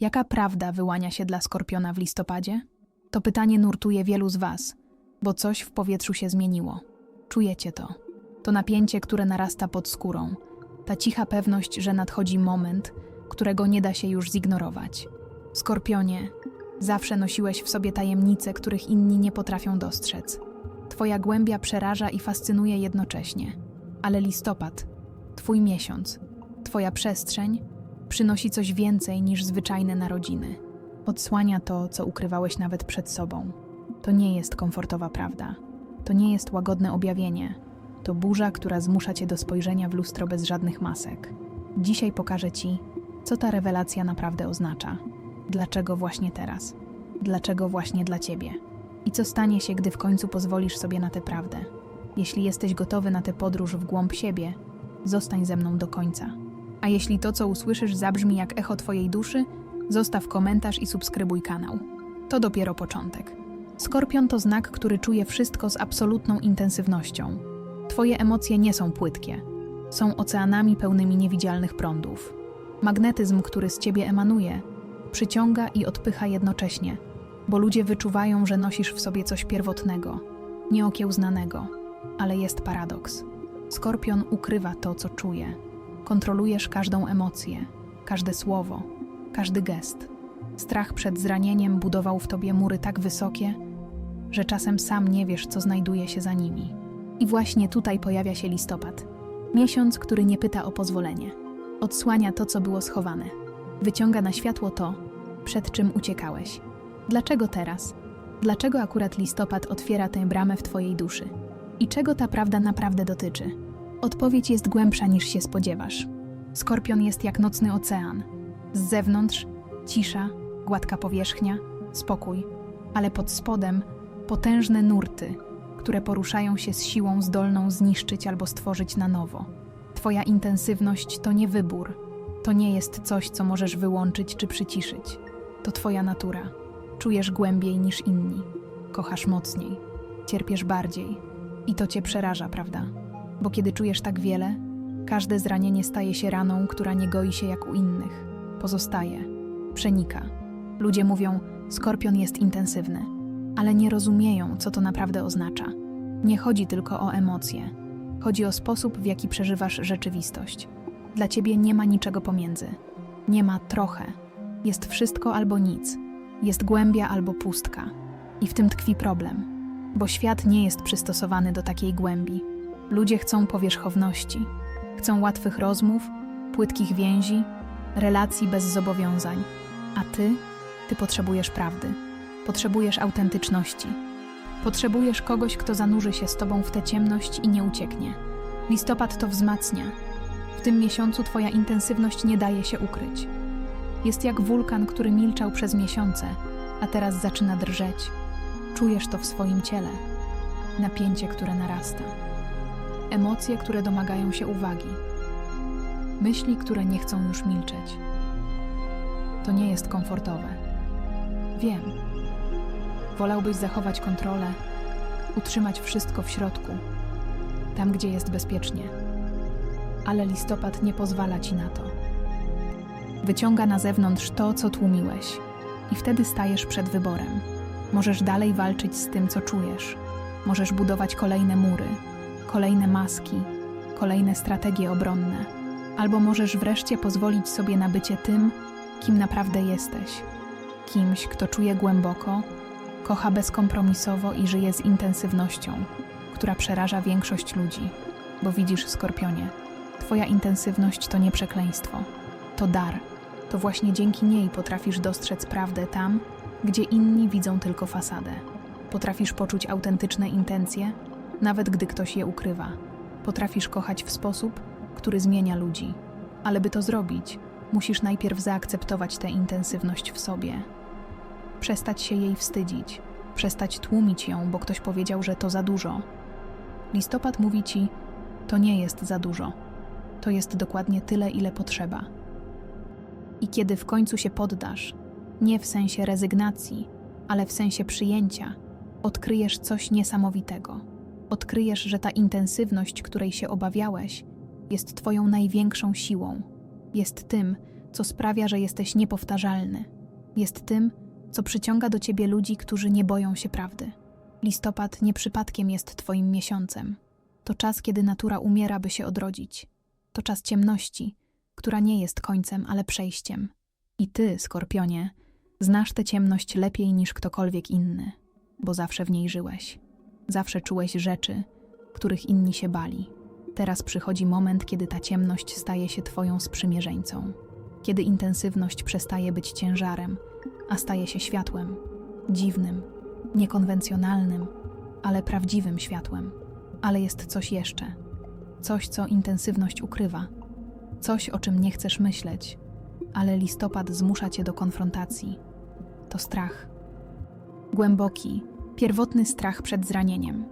Jaka prawda wyłania się dla skorpiona w listopadzie? To pytanie nurtuje wielu z Was, bo coś w powietrzu się zmieniło. Czujecie to. To napięcie, które narasta pod skórą. Ta cicha pewność, że nadchodzi moment, którego nie da się już zignorować. Skorpionie, zawsze nosiłeś w sobie tajemnice, których inni nie potrafią dostrzec. Twoja głębia przeraża i fascynuje jednocześnie. Ale listopad, Twój miesiąc, Twoja przestrzeń przynosi coś więcej niż zwyczajne narodziny. Odsłania to, co ukrywałeś nawet przed sobą. To nie jest komfortowa prawda. To nie jest łagodne objawienie. To burza, która zmusza cię do spojrzenia w lustro bez żadnych masek. Dzisiaj pokażę ci, co ta rewelacja naprawdę oznacza. Dlaczego właśnie teraz? Dlaczego właśnie dla ciebie? I co stanie się, gdy w końcu pozwolisz sobie na tę prawdę? Jeśli jesteś gotowy na tę podróż w głąb siebie, zostań ze mną do końca. A jeśli to, co usłyszysz, zabrzmi jak echo Twojej duszy, zostaw komentarz i subskrybuj kanał. To dopiero początek. Skorpion to znak, który czuje wszystko z absolutną intensywnością. Twoje emocje nie są płytkie. Są oceanami pełnymi niewidzialnych prądów. Magnetyzm, który z ciebie emanuje, przyciąga i odpycha jednocześnie, bo ludzie wyczuwają, że nosisz w sobie coś pierwotnego, nieokiełznanego, ale jest paradoks. Skorpion ukrywa to, co czuje. Kontrolujesz każdą emocję, każde słowo, każdy gest. Strach przed zranieniem budował w tobie mury tak wysokie, że czasem sam nie wiesz, co znajduje się za nimi. I właśnie tutaj pojawia się listopad. Miesiąc, który nie pyta o pozwolenie. Odsłania to, co było schowane. Wyciąga na światło to, przed czym uciekałeś. Dlaczego teraz? Dlaczego akurat listopad otwiera tę bramę w twojej duszy? I czego ta prawda naprawdę dotyczy? Odpowiedź jest głębsza niż się spodziewasz. Skorpion jest jak nocny ocean. Z zewnątrz cisza, gładka powierzchnia, spokój, ale pod spodem potężne nurty, które poruszają się z siłą zdolną zniszczyć albo stworzyć na nowo. Twoja intensywność to nie wybór, to nie jest coś, co możesz wyłączyć czy przyciszyć. To Twoja natura. Czujesz głębiej niż inni, kochasz mocniej, cierpiesz bardziej i to Cię przeraża, prawda? Bo kiedy czujesz tak wiele, każde zranienie staje się raną, która nie goi się jak u innych. Pozostaje, przenika. Ludzie mówią, skorpion jest intensywny, ale nie rozumieją, co to naprawdę oznacza. Nie chodzi tylko o emocje, chodzi o sposób, w jaki przeżywasz rzeczywistość. Dla ciebie nie ma niczego pomiędzy. Nie ma trochę. Jest wszystko albo nic. Jest głębia albo pustka. I w tym tkwi problem, bo świat nie jest przystosowany do takiej głębi. Ludzie chcą powierzchowności, chcą łatwych rozmów, płytkich więzi, relacji bez zobowiązań. A ty, ty potrzebujesz prawdy, potrzebujesz autentyczności. Potrzebujesz kogoś, kto zanurzy się z tobą w tę ciemność i nie ucieknie. Listopad to wzmacnia. W tym miesiącu twoja intensywność nie daje się ukryć. Jest jak wulkan, który milczał przez miesiące, a teraz zaczyna drżeć. Czujesz to w swoim ciele. Napięcie, które narasta. Emocje, które domagają się uwagi. Myśli, które nie chcą już milczeć. To nie jest komfortowe. Wiem. Wolałbyś zachować kontrolę, utrzymać wszystko w środku, tam gdzie jest bezpiecznie. Ale listopad nie pozwala ci na to. Wyciąga na zewnątrz to, co tłumiłeś, i wtedy stajesz przed wyborem. Możesz dalej walczyć z tym, co czujesz. Możesz budować kolejne mury, kolejne maski, kolejne strategie obronne, albo możesz wreszcie pozwolić sobie na bycie tym, kim naprawdę jesteś. Kimś, kto czuje głęboko, kocha bezkompromisowo i żyje z intensywnością, która przeraża większość ludzi. Bo widzisz, skorpionie, Twoja intensywność to nie przekleństwo, to dar. To właśnie dzięki niej potrafisz dostrzec prawdę tam, gdzie inni widzą tylko fasadę. Potrafisz poczuć autentyczne intencje, nawet gdy ktoś je ukrywa. Potrafisz kochać w sposób, który zmienia ludzi. Ale by to zrobić, musisz najpierw zaakceptować tę intensywność w sobie. Przestać się jej wstydzić, przestać tłumić ją, bo ktoś powiedział, że to za dużo. Listopad mówi ci: To nie jest za dużo. To jest dokładnie tyle, ile potrzeba. I kiedy w końcu się poddasz, nie w sensie rezygnacji, ale w sensie przyjęcia, odkryjesz coś niesamowitego. Odkryjesz, że ta intensywność, której się obawiałeś, jest Twoją największą siłą. Jest tym, co sprawia, że jesteś niepowtarzalny. Jest tym, co przyciąga do ciebie ludzi, którzy nie boją się prawdy. Listopad nie przypadkiem jest twoim miesiącem. To czas, kiedy natura umiera, by się odrodzić. To czas ciemności, która nie jest końcem, ale przejściem. I ty, Skorpionie, znasz tę ciemność lepiej niż ktokolwiek inny, bo zawsze w niej żyłeś. Zawsze czułeś rzeczy, których inni się bali. Teraz przychodzi moment, kiedy ta ciemność staje się twoją sprzymierzeńcą. Kiedy intensywność przestaje być ciężarem, a staje się światłem. Dziwnym, niekonwencjonalnym, ale prawdziwym światłem. Ale jest coś jeszcze. Coś, co intensywność ukrywa. Coś, o czym nie chcesz myśleć, ale listopad zmusza cię do konfrontacji. To strach. Głęboki, pierwotny strach przed zranieniem.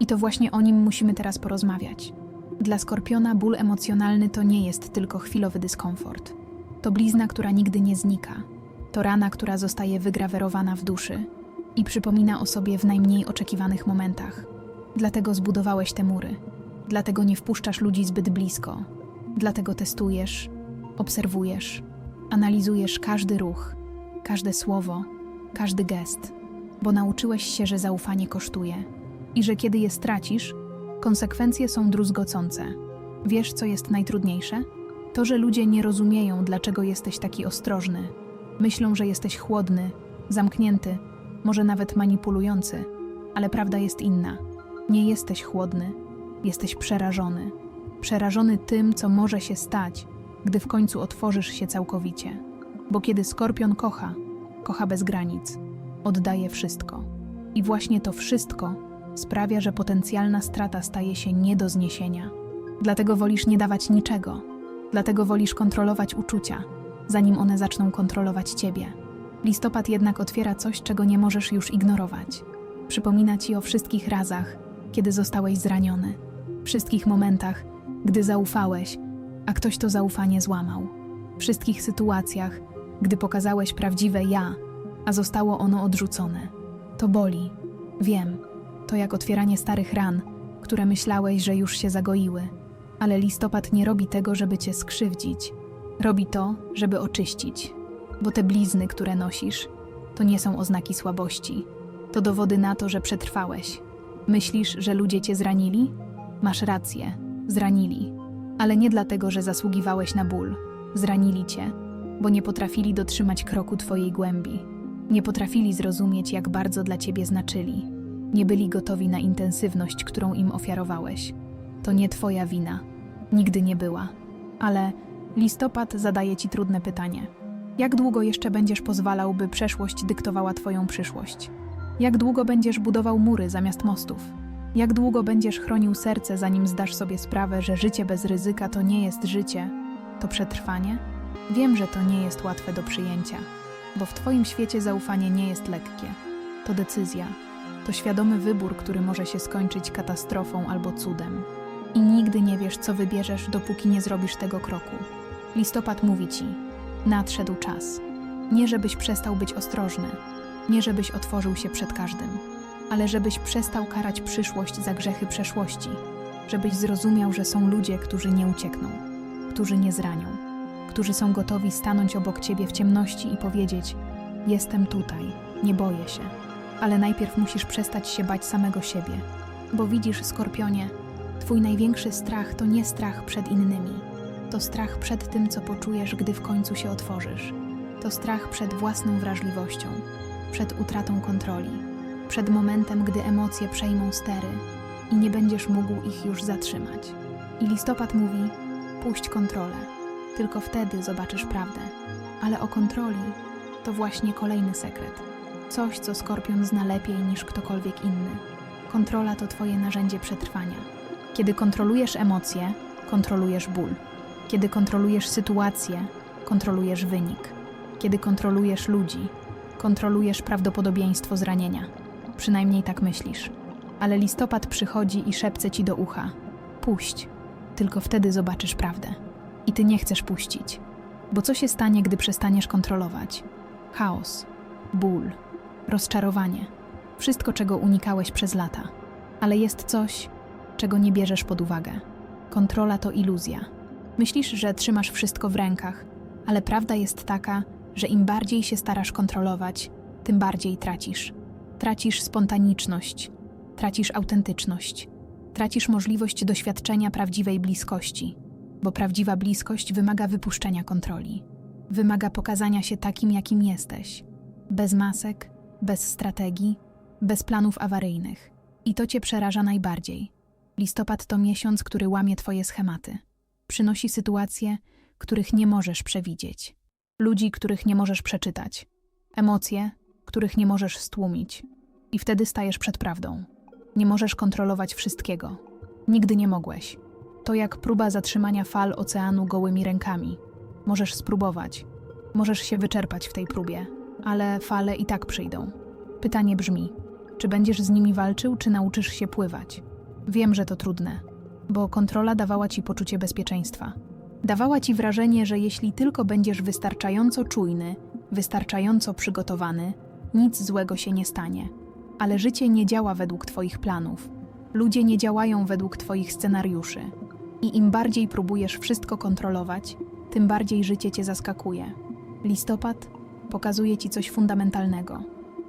I to właśnie o nim musimy teraz porozmawiać. Dla skorpiona ból emocjonalny to nie jest tylko chwilowy dyskomfort. To blizna, która nigdy nie znika. To rana, która zostaje wygrawerowana w duszy i przypomina o sobie w najmniej oczekiwanych momentach. Dlatego zbudowałeś te mury. Dlatego nie wpuszczasz ludzi zbyt blisko. Dlatego testujesz, obserwujesz, analizujesz każdy ruch, każde słowo, każdy gest, bo nauczyłeś się, że zaufanie kosztuje i że kiedy je stracisz, konsekwencje są druzgocące. Wiesz, co jest najtrudniejsze? To, że ludzie nie rozumieją, dlaczego jesteś taki ostrożny. Myślą, że jesteś chłodny, zamknięty, może nawet manipulujący, ale prawda jest inna. Nie jesteś chłodny, jesteś przerażony. Przerażony tym, co może się stać, gdy w końcu otworzysz się całkowicie. Bo kiedy skorpion kocha, kocha bez granic, oddaje wszystko. I właśnie to wszystko sprawia, że potencjalna strata staje się nie do zniesienia. Dlatego wolisz nie dawać niczego. Dlatego wolisz kontrolować uczucia, zanim one zaczną kontrolować ciebie. Listopad jednak otwiera coś, czego nie możesz już ignorować. Przypomina ci o wszystkich razach, kiedy zostałeś zraniony, wszystkich momentach, gdy zaufałeś, a ktoś to zaufanie złamał, wszystkich sytuacjach, gdy pokazałeś prawdziwe ja, a zostało ono odrzucone. To boli. Wiem. To jak otwieranie starych ran, które myślałeś, że już się zagoiły. Ale listopad nie robi tego, żeby cię skrzywdzić. Robi to, żeby oczyścić. Bo te blizny, które nosisz, to nie są oznaki słabości. To dowody na to, że przetrwałeś. Myślisz, że ludzie cię zranili? Masz rację, zranili. Ale nie dlatego, że zasługiwałeś na ból. Zranili cię, bo nie potrafili dotrzymać kroku twojej głębi. Nie potrafili zrozumieć, jak bardzo dla ciebie znaczyli. Nie byli gotowi na intensywność, którą im ofiarowałeś. To nie twoja wina. Nigdy nie była. Ale listopad zadaje ci trudne pytanie. Jak długo jeszcze będziesz pozwalał, by przeszłość dyktowała twoją przyszłość? Jak długo będziesz budował mury zamiast mostów? Jak długo będziesz chronił serce, zanim zdasz sobie sprawę, że życie bez ryzyka to nie jest życie, to przetrwanie? Wiem, że to nie jest łatwe do przyjęcia, bo w Twoim świecie zaufanie nie jest lekkie. To decyzja, to świadomy wybór, który może się skończyć katastrofą albo cudem. I nigdy nie wiesz, co wybierzesz, dopóki nie zrobisz tego kroku. Listopad mówi ci: nadszedł czas. Nie żebyś przestał być ostrożny, nie żebyś otworzył się przed każdym, ale żebyś przestał karać przyszłość za grzechy przeszłości, żebyś zrozumiał, że są ludzie, którzy nie uciekną, którzy nie zranią, którzy są gotowi stanąć obok ciebie w ciemności i powiedzieć: Jestem tutaj, nie boję się. Ale najpierw musisz przestać się bać samego siebie, bo widzisz, skorpionie, twój największy strach to nie strach przed innymi, to strach przed tym, co poczujesz, gdy w końcu się otworzysz. To strach przed własną wrażliwością, przed utratą kontroli, przed momentem, gdy emocje przejmą stery i nie będziesz mógł ich już zatrzymać. I listopad mówi: puść kontrolę, tylko wtedy zobaczysz prawdę. Ale o kontroli to właśnie kolejny sekret. Coś, co skorpion zna lepiej niż ktokolwiek inny. Kontrola to Twoje narzędzie przetrwania. Kiedy kontrolujesz emocje, kontrolujesz ból. Kiedy kontrolujesz sytuację, kontrolujesz wynik. Kiedy kontrolujesz ludzi, kontrolujesz prawdopodobieństwo zranienia. Przynajmniej tak myślisz. Ale listopad przychodzi i szepce ci do ucha: Puść, tylko wtedy zobaczysz prawdę. I ty nie chcesz puścić. Bo co się stanie, gdy przestaniesz kontrolować? Chaos, ból, rozczarowanie. Wszystko, czego unikałeś przez lata. Ale jest coś, czego nie bierzesz pod uwagę. Kontrola to iluzja. Myślisz, że trzymasz wszystko w rękach, Ale prawda jest taka, że im bardziej się starasz kontrolować, tym bardziej tracisz. Tracisz spontaniczność, tracisz autentyczność, tracisz możliwość doświadczenia prawdziwej bliskości, bo prawdziwa bliskość wymaga wypuszczenia kontroli. Wymaga pokazania się takim, jakim jesteś. Bez masek, bez strategii, bez planów awaryjnych. I to cię przeraża najbardziej. Listopad to miesiąc, który łamie twoje schematy. Przynosi sytuacje, których nie możesz przewidzieć. Ludzi, których nie możesz przeczytać. Emocje, których nie możesz stłumić. I wtedy stajesz przed prawdą. Nie możesz kontrolować wszystkiego. Nigdy nie mogłeś. To jak próba zatrzymania fal oceanu gołymi rękami. Możesz spróbować. Możesz się wyczerpać w tej próbie, ale fale i tak przyjdą. Pytanie brzmi: czy będziesz z nimi walczył, czy nauczysz się pływać? Wiem, że to trudne, bo kontrola dawała ci poczucie bezpieczeństwa. Dawała ci wrażenie, że jeśli tylko będziesz wystarczająco czujny, wystarczająco przygotowany, nic złego się nie stanie. Ale życie nie działa według Twoich planów. Ludzie nie działają według Twoich scenariuszy. I im bardziej próbujesz wszystko kontrolować, tym bardziej życie Cię zaskakuje. Listopad pokazuje Ci coś fundamentalnego.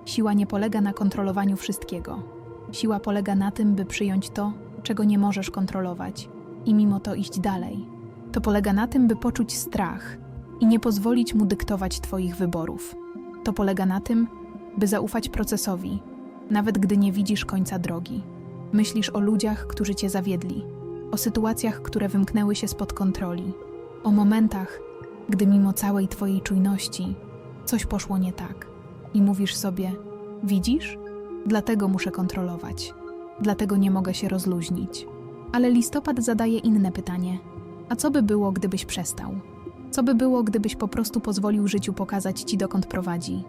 Siła nie polega na kontrolowaniu wszystkiego. Siła polega na tym, by przyjąć to, czego nie możesz kontrolować, i mimo to iść dalej. To polega na tym, by poczuć strach i nie pozwolić mu dyktować Twoich wyborów. To polega na tym, by zaufać procesowi, nawet gdy nie widzisz końca drogi. Myślisz o ludziach, którzy cię zawiedli, o sytuacjach, które wymknęły się spod kontroli, o momentach, gdy mimo całej Twojej czujności coś poszło nie tak. I mówisz sobie: Widzisz? Dlatego muszę kontrolować, dlatego nie mogę się rozluźnić. Ale listopad zadaje inne pytanie: A co by było, gdybyś przestał? Co by było, gdybyś po prostu pozwolił życiu pokazać ci, dokąd prowadzi?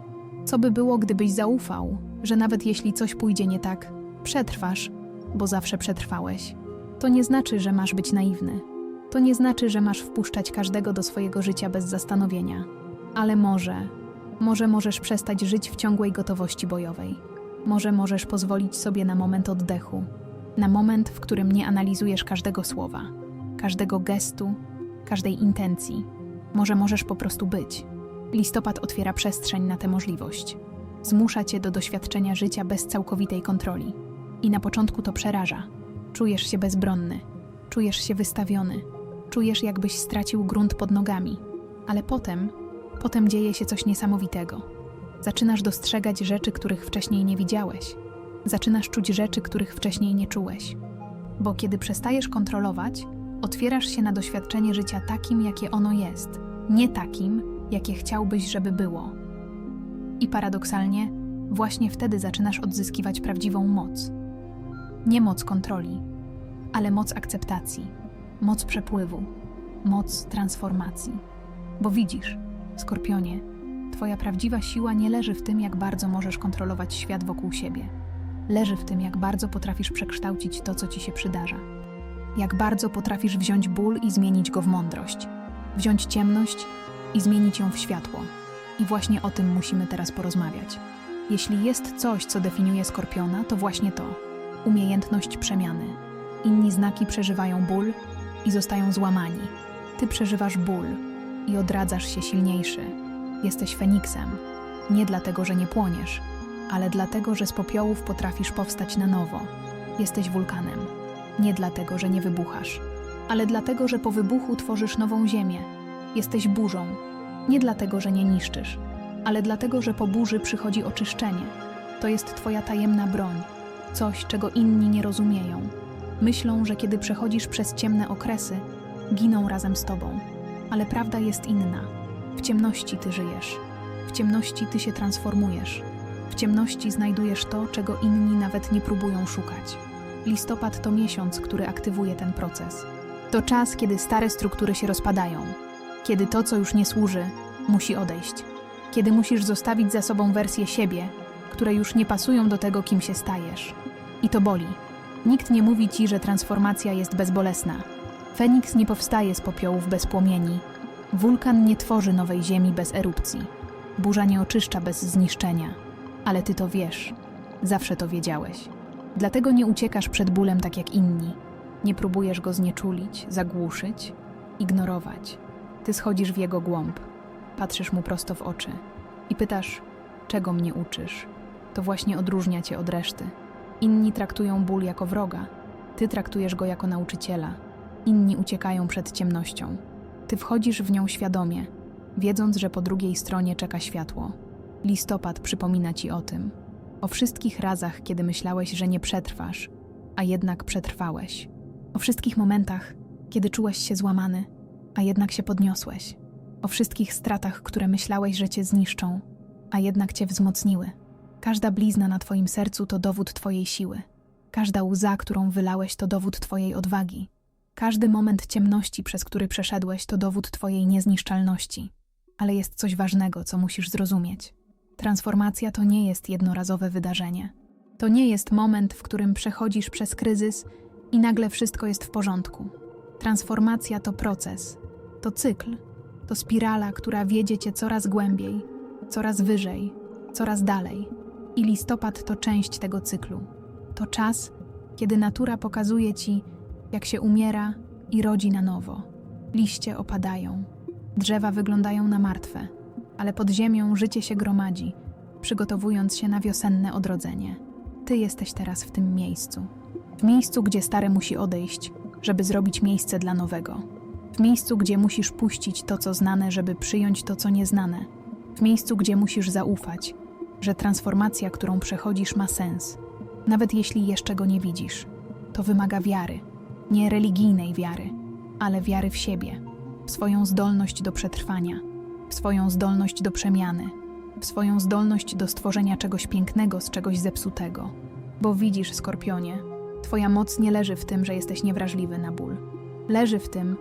Co by było, gdybyś zaufał, że nawet jeśli coś pójdzie nie tak, przetrwasz, bo zawsze przetrwałeś? To nie znaczy, że masz być naiwny. To nie znaczy, że masz wpuszczać każdego do swojego życia bez zastanowienia. Ale może, może możesz przestać żyć w ciągłej gotowości bojowej. Może możesz pozwolić sobie na moment oddechu, na moment, w którym nie analizujesz każdego słowa, każdego gestu, każdej intencji. Może możesz po prostu być. Listopad otwiera przestrzeń na tę możliwość. Zmusza cię do doświadczenia życia bez całkowitej kontroli. I na początku to przeraża. Czujesz się bezbronny, czujesz się wystawiony, czujesz jakbyś stracił grunt pod nogami. Ale potem, potem dzieje się coś niesamowitego. Zaczynasz dostrzegać rzeczy, których wcześniej nie widziałeś. Zaczynasz czuć rzeczy, których wcześniej nie czułeś. Bo kiedy przestajesz kontrolować, otwierasz się na doświadczenie życia takim, jakie ono jest, nie takim, jakie chciałbyś, żeby było. I paradoksalnie, właśnie wtedy zaczynasz odzyskiwać prawdziwą moc. Nie moc kontroli, ale moc akceptacji, moc przepływu, moc transformacji. Bo widzisz, skorpionie, Twoja prawdziwa siła nie leży w tym, jak bardzo możesz kontrolować świat wokół siebie. Leży w tym, jak bardzo potrafisz przekształcić to, co ci się przydarza. Jak bardzo potrafisz wziąć ból i zmienić go w mądrość. Wziąć ciemność i zmienić ją w światło. I właśnie o tym musimy teraz porozmawiać. Jeśli jest coś, co definiuje skorpiona, to właśnie to umiejętność przemiany. Inni znaki przeżywają ból i zostają złamani. Ty przeżywasz ból i odradzasz się silniejszy. Jesteś Feniksem. Nie dlatego, że nie płoniesz, ale dlatego, że z popiołów potrafisz powstać na nowo. Jesteś wulkanem. Nie dlatego, że nie wybuchasz, ale dlatego, że po wybuchu tworzysz nową ziemię. Jesteś burzą. Nie dlatego, że nie niszczysz, ale dlatego, że po burzy przychodzi oczyszczenie. To jest Twoja tajemna broń, coś, czego inni nie rozumieją. Myślą, że kiedy przechodzisz przez ciemne okresy, giną razem z Tobą. Ale prawda jest inna. W ciemności Ty żyjesz. W ciemności Ty się transformujesz. W ciemności znajdujesz to, czego inni nawet nie próbują szukać. Listopad to miesiąc, który aktywuje ten proces. To czas, kiedy stare struktury się rozpadają, kiedy to, co już nie służy, musi odejść, kiedy musisz zostawić za sobą wersję siebie, które już nie pasują do tego, kim się stajesz. I to boli. Nikt nie mówi ci, że transformacja jest bezbolesna. Feniks nie powstaje z popiołów bez płomieni. Wulkan nie tworzy nowej ziemi bez erupcji. Burza nie oczyszcza bez zniszczenia. Ale ty to wiesz. Zawsze to wiedziałeś. Dlatego nie uciekasz przed bólem tak jak inni. Nie próbujesz go znieczulić, zagłuszyć, ignorować. Ty schodzisz w jego głąb. Patrzysz mu prosto w oczy i pytasz, czego mnie uczysz? To właśnie odróżnia cię od reszty. Inni traktują ból jako wroga, ty traktujesz go jako nauczyciela. Inni uciekają przed ciemnością. Ty wchodzisz w nią świadomie, wiedząc, że po drugiej stronie czeka światło. Listopad przypomina ci o tym. O wszystkich razach, kiedy myślałeś, że nie przetrwasz, a jednak przetrwałeś. O wszystkich momentach, kiedy czułeś się złamany, a jednak się podniosłeś. O wszystkich stratach, które myślałeś, że cię zniszczą, a jednak cię wzmocniły. Każda blizna na twoim sercu to dowód twojej siły. Każda łza, którą wylałeś, to dowód twojej odwagi. Każdy moment ciemności, przez który przeszedłeś, to dowód twojej niezniszczalności. Ale jest coś ważnego, co musisz zrozumieć. Transformacja to nie jest jednorazowe wydarzenie. To nie jest moment, w którym przechodzisz przez kryzys i nagle wszystko jest w porządku. Transformacja to proces, to cykl, to spirala, która wiedzie cię coraz głębiej, coraz wyżej, coraz dalej. I listopad to część tego cyklu. To czas, kiedy natura pokazuje ci, jak się umiera i rodzi na nowo. Liście opadają, drzewa wyglądają na martwe, ale pod ziemią życie się gromadzi, przygotowując się na wiosenne odrodzenie. Ty jesteś teraz w tym miejscu. W miejscu, gdzie stare musi odejść, żeby zrobić miejsce dla nowego. W miejscu, gdzie musisz puścić to, co znane, żeby przyjąć to, co nieznane. W miejscu, gdzie musisz zaufać, że transformacja, którą przechodzisz, ma sens. Nawet jeśli jeszcze go nie widzisz. To wymaga wiary. Nie religijnej wiary, ale wiary w siebie, w swoją zdolność do przetrwania, w swoją zdolność do przemiany, w swoją zdolność do stworzenia czegoś pięknego z czegoś zepsutego. Bo widzisz, skorpionie, twoja moc nie leży w tym, że jesteś niewrażliwy na ból. Leży w tym,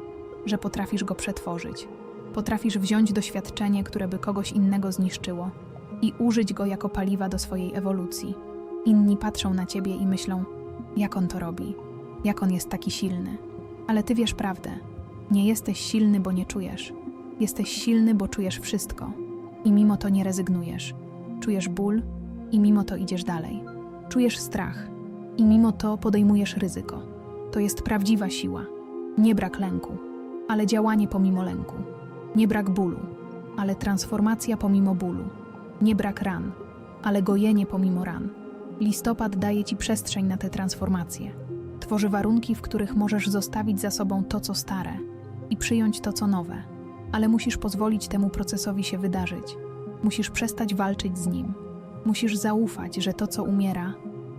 że potrafisz go przetworzyć. Potrafisz wziąć doświadczenie, które by kogoś innego zniszczyło i użyć go jako paliwa do swojej ewolucji. Inni patrzą na ciebie i myślą, jak on to robi, jak on jest taki silny. Ale ty wiesz prawdę. Nie jesteś silny, bo nie czujesz. Jesteś silny, bo czujesz wszystko. I mimo to nie rezygnujesz. Czujesz ból i mimo to idziesz dalej. Czujesz strach i mimo to podejmujesz ryzyko. To jest prawdziwa siła. Nie brak lęku, ale działanie pomimo lęku. Nie brak bólu, ale transformacja pomimo bólu. Nie brak ran, ale gojenie pomimo ran. Listopad daje ci przestrzeń na te transformacje. Tworzy warunki, w których możesz zostawić za sobą to, co stare i przyjąć to, co nowe. Ale musisz pozwolić temu procesowi się wydarzyć. Musisz przestać walczyć z nim. Musisz zaufać, że to, co umiera,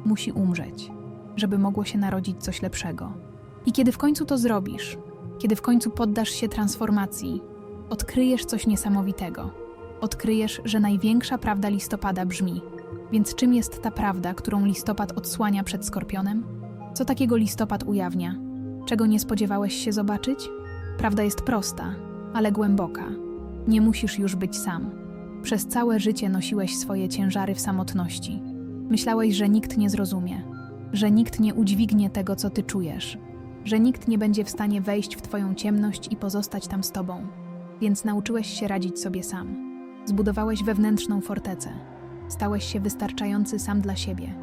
musi umrzeć, żeby mogło się narodzić coś lepszego. I kiedy w końcu to zrobisz, kiedy w końcu poddasz się transformacji, odkryjesz coś niesamowitego. Odkryjesz, że największa prawda listopada brzmi: Więc czym jest ta prawda, którą listopad odsłania przed skorpionem? Co takiego listopad ujawnia? Czego nie spodziewałeś się zobaczyć? Prawda jest prosta, ale głęboka. Nie musisz już być sam. Przez całe życie nosiłeś swoje ciężary w samotności. Myślałeś, że nikt nie zrozumie, że nikt nie udźwignie tego, co ty czujesz, że nikt nie będzie w stanie wejść w twoją ciemność i pozostać tam z tobą. Więc nauczyłeś się radzić sobie sam. Zbudowałeś wewnętrzną fortecę. Stałeś się wystarczający sam dla siebie.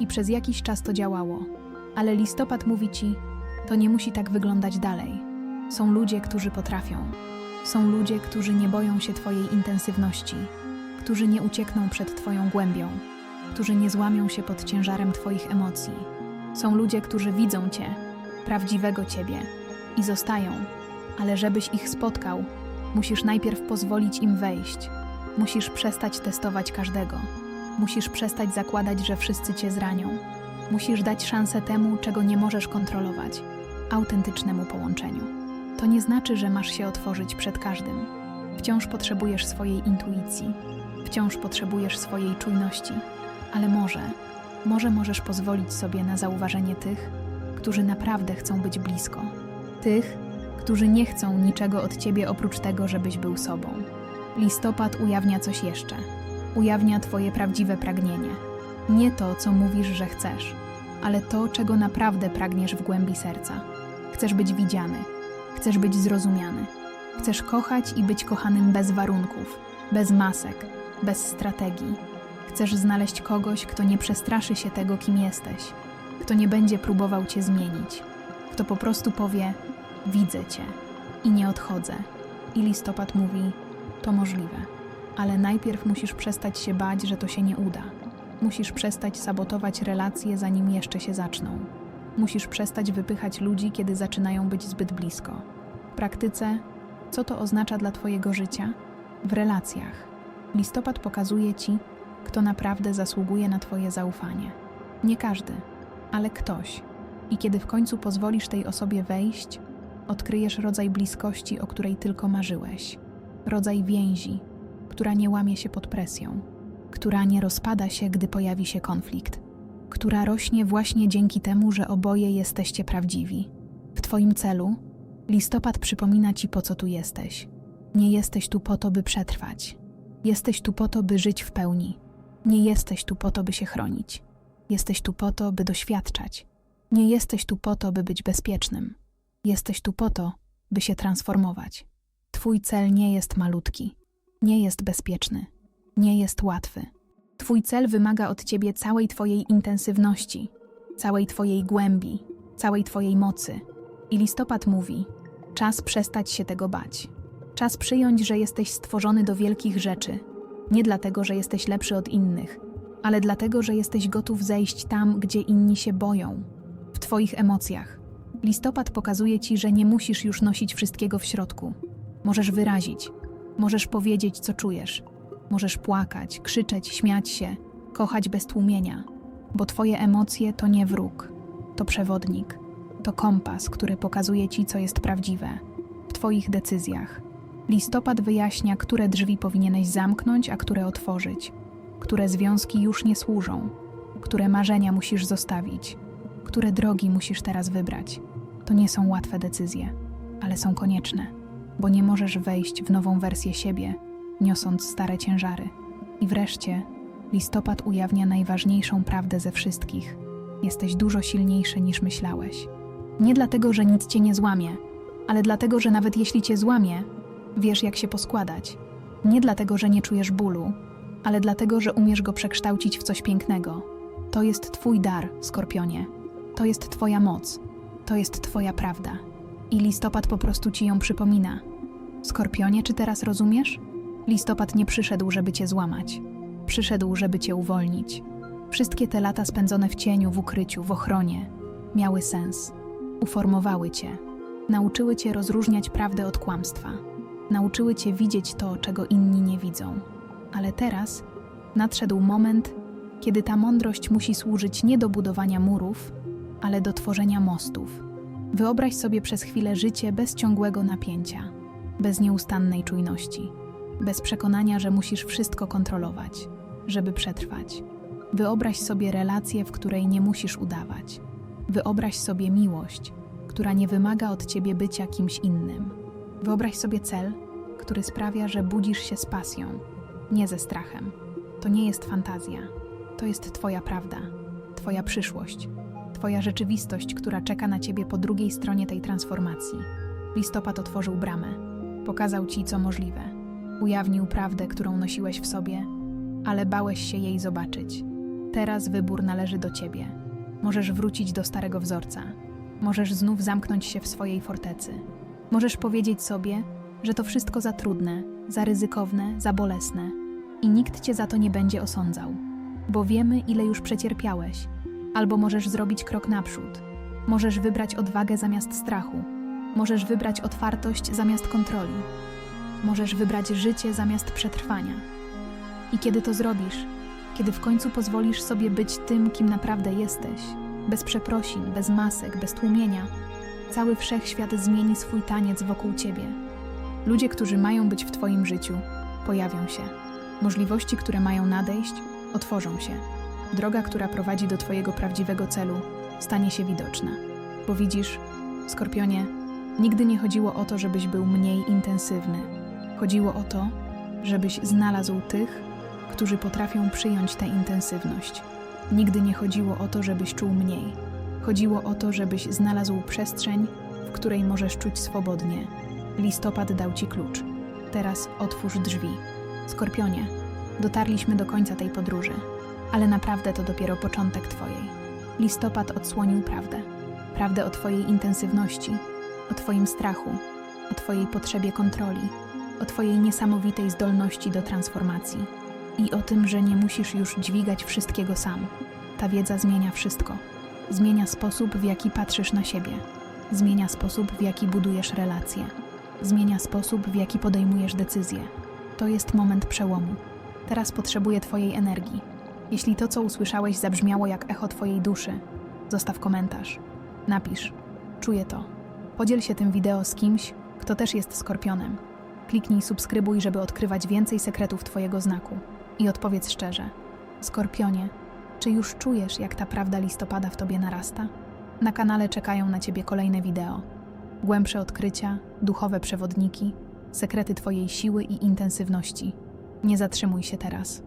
I przez jakiś czas to działało. Ale listopad mówi ci, to nie musi tak wyglądać dalej. Są ludzie, którzy potrafią. Są ludzie, którzy nie boją się Twojej intensywności, którzy nie uciekną przed Twoją głębią, którzy nie złamią się pod ciężarem Twoich emocji. Są ludzie, którzy widzą Cię, prawdziwego Ciebie i zostają, ale żebyś ich spotkał, musisz najpierw pozwolić im wejść. Musisz przestać testować każdego. Musisz przestać zakładać, że wszyscy Cię zranią. Musisz dać szansę temu, czego nie możesz kontrolować autentycznemu połączeniu. To nie znaczy, że masz się otworzyć przed każdym. Wciąż potrzebujesz swojej intuicji, wciąż potrzebujesz swojej czujności, ale może, może możesz pozwolić sobie na zauważenie tych, którzy naprawdę chcą być blisko, tych, którzy nie chcą niczego od ciebie oprócz tego, żebyś był sobą. Listopad ujawnia coś jeszcze. Ujawnia Twoje prawdziwe pragnienie. Nie to, co mówisz, że chcesz, ale to, czego naprawdę pragniesz w głębi serca. Chcesz być widziany, chcesz być zrozumiany, chcesz kochać i być kochanym bez warunków, bez masek, bez strategii. Chcesz znaleźć kogoś, kto nie przestraszy się tego, kim jesteś, kto nie będzie próbował Cię zmienić, kto po prostu powie: Widzę Cię i nie odchodzę. I listopad mówi: To możliwe. Ale najpierw musisz przestać się bać, że to się nie uda. Musisz przestać sabotować relacje, zanim jeszcze się zaczną. Musisz przestać wypychać ludzi, kiedy zaczynają być zbyt blisko. W praktyce, co to oznacza dla Twojego życia? W relacjach. Listopad pokazuje Ci, kto naprawdę zasługuje na Twoje zaufanie. Nie każdy, ale ktoś. I kiedy w końcu pozwolisz tej osobie wejść, odkryjesz rodzaj bliskości, o której tylko marzyłeś. Rodzaj więzi, która nie łamie się pod presją, która nie rozpada się, gdy pojawi się konflikt, która rośnie właśnie dzięki temu, że oboje jesteście prawdziwi. W Twoim celu listopad przypomina Ci, po co tu jesteś. Nie jesteś tu po to, by przetrwać. Jesteś tu po to, by żyć w pełni. Nie jesteś tu po to, by się chronić. Jesteś tu po to, by doświadczać. Nie jesteś tu po to, by być bezpiecznym. Jesteś tu po to, by się transformować. Twój cel nie jest malutki, nie jest bezpieczny, nie jest łatwy. Twój cel wymaga od ciebie całej Twojej intensywności, całej Twojej głębi, całej Twojej mocy. I listopad mówi: czas przestać się tego bać. Czas przyjąć, że jesteś stworzony do wielkich rzeczy. Nie dlatego, że jesteś lepszy od innych, ale dlatego, że jesteś gotów zejść tam, gdzie inni się boją. W Twoich emocjach. Listopad pokazuje Ci, że nie musisz już nosić wszystkiego w środku. Możesz wyrazić, możesz powiedzieć, co czujesz. Możesz płakać, krzyczeć, śmiać się, kochać bez tłumienia, bo Twoje emocje to nie wróg, to przewodnik, to kompas, który pokazuje Ci, co jest prawdziwe. W Twoich decyzjach. Listopad wyjaśnia, które drzwi powinieneś zamknąć, a które otworzyć, które związki już nie służą, które marzenia musisz zostawić, które drogi musisz teraz wybrać. To nie są łatwe decyzje, ale są konieczne, bo nie możesz wejść w nową wersję siebie, niosąc stare ciężary. I wreszcie, listopad ujawnia najważniejszą prawdę ze wszystkich. Jesteś dużo silniejszy niż myślałeś. Nie dlatego, że nic cię nie złamie, ale dlatego, że nawet jeśli cię złamie, wiesz jak się poskładać. Nie dlatego, że nie czujesz bólu, ale dlatego, że umiesz go przekształcić w coś pięknego. To jest Twój dar, skorpionie. To jest Twoja moc. To jest Twoja prawda. I listopad po prostu ci ją przypomina. Skorpionie, czy teraz rozumiesz? Listopad nie przyszedł, żeby cię złamać. Przyszedł, żeby cię uwolnić. Wszystkie te lata spędzone w cieniu, w ukryciu, w ochronie miały sens. Uformowały cię. Nauczyły cię rozróżniać prawdę od kłamstwa. Nauczyły cię widzieć to, czego inni nie widzą. Ale teraz nadszedł moment, kiedy ta mądrość musi służyć nie do budowania murów, ale do tworzenia mostów. Wyobraź sobie przez chwilę życie bez ciągłego napięcia, bez nieustannej czujności, bez przekonania, że musisz wszystko kontrolować, żeby przetrwać. Wyobraź sobie relację, w której nie musisz udawać. Wyobraź sobie miłość, która nie wymaga od ciebie bycia kimś innym. Wyobraź sobie cel, który sprawia, że budzisz się z pasją, nie ze strachem. To nie jest fantazja, to jest Twoja prawda, Twoja przyszłość, Twoja rzeczywistość, która czeka na Ciebie po drugiej stronie tej transformacji. Listopad otworzył bramę, pokazał Ci, co możliwe. Ujawnił prawdę, którą nosiłeś w sobie, ale bałeś się jej zobaczyć. Teraz wybór należy do Ciebie. Możesz wrócić do starego wzorca. Możesz znów zamknąć się w swojej fortecy. Możesz powiedzieć sobie, że to wszystko za trudne, za ryzykowne, za bolesne i nikt cię za to nie będzie osądzał, bo wiemy, ile już przecierpiałeś. Albo możesz zrobić krok naprzód. Możesz wybrać odwagę zamiast strachu. Możesz wybrać otwartość zamiast kontroli. Możesz wybrać życie zamiast przetrwania. I kiedy to zrobisz, kiedy w końcu pozwolisz sobie być tym, kim naprawdę jesteś, bez przeprosin, bez masek, bez tłumienia, cały wszechświat zmieni swój taniec wokół ciebie. Ludzie, którzy mają być w Twoim życiu, pojawią się. Możliwości, które mają nadejść, otworzą się. Droga, która prowadzi do Twojego prawdziwego celu, stanie się widoczna. Bo widzisz, Skorpionie, nigdy nie chodziło o to, żebyś był mniej intensywny. Chodziło o to, żebyś znalazł tych, którzy potrafią przyjąć tę intensywność. Nigdy nie chodziło o to, żebyś czuł mniej. Chodziło o to, żebyś znalazł przestrzeń, w której możesz czuć swobodnie. Listopad dał ci klucz. Teraz otwórz drzwi. Skorpionie, dotarliśmy do końca tej podróży, ale naprawdę to dopiero początek Twojej. Listopad odsłonił prawdę. Prawdę o Twojej intensywności, o Twoim strachu, o Twojej potrzebie kontroli, o Twojej niesamowitej zdolności do transformacji i o tym, że nie musisz już dźwigać wszystkiego sam. Ta wiedza zmienia wszystko. Zmienia sposób, w jaki patrzysz na siebie, zmienia sposób, w jaki budujesz relacje, zmienia sposób, w jaki podejmujesz decyzje. To jest moment przełomu. Teraz potrzebuję Twojej energii. Jeśli to, co usłyszałeś, zabrzmiało jak echo Twojej duszy, zostaw komentarz. Napisz. Czuję to. Podziel się tym wideo z kimś, kto też jest skorpionem. Kliknij subskrybuj, żeby odkrywać więcej sekretów Twojego znaku. I odpowiedz szczerze. Skorpionie, czy już czujesz, jak ta prawda listopada w Tobie narasta? Na kanale czekają na Ciebie kolejne wideo. Głębsze odkrycia, duchowe przewodniki, sekrety Twojej siły i intensywności. Nie zatrzymuj się teraz.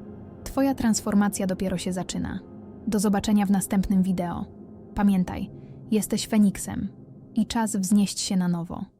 Twoja transformacja dopiero się zaczyna. Do zobaczenia w następnym wideo. Pamiętaj, jesteś Feniksem i czas wznieść się na nowo.